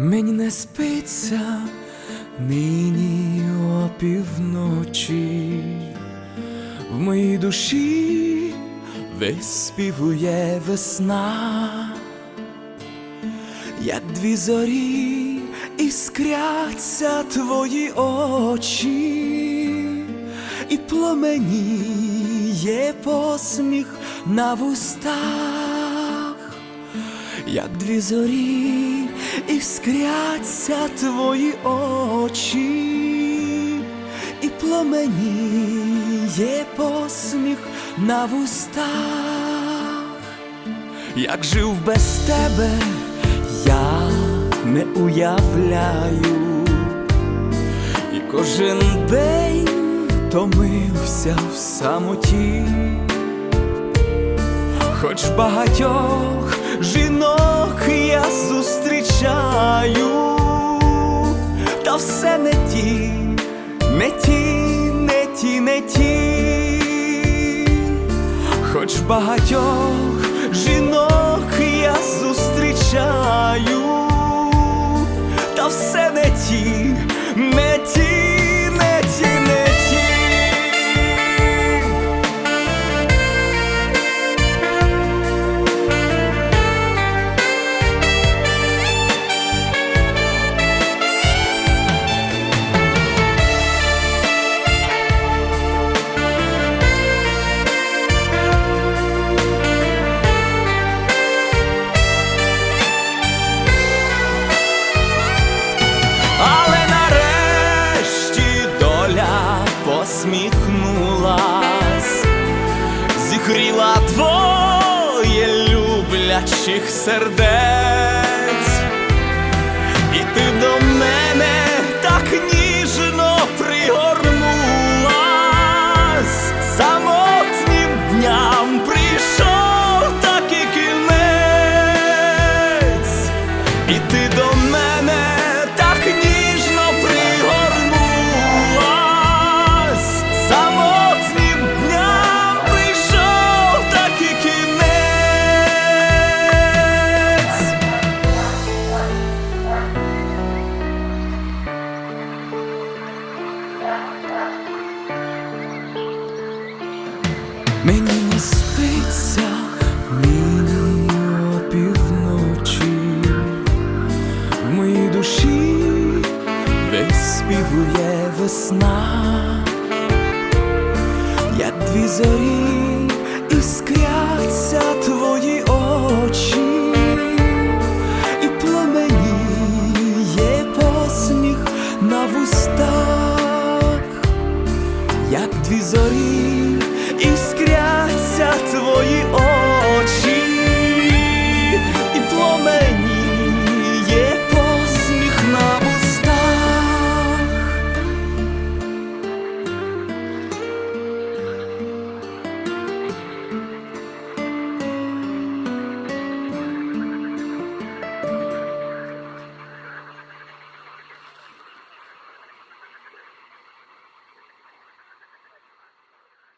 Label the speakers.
Speaker 1: Мені не спиться нині опівночі, в моїй душі виспівує весна, як дві зорі іскряться твої очі, і пломеніє посміх на вустах. Як дві зорі іскряться твої очі, і пломеніє посміх на вустах, як жив без тебе, я не уявляю, і кожен день томився в самоті. Хоч багатьох жінок я зустрічаю, та все не ті, не ті, не ті, не ті, хоч багатьох жінок я зустрічаю, та все не ті, посміхнулась, зігріла двоє люблячих сердець, Мені не спиться мені опівночі, в моїй душі виспівує весна, як дві зорі іскряться твої очі,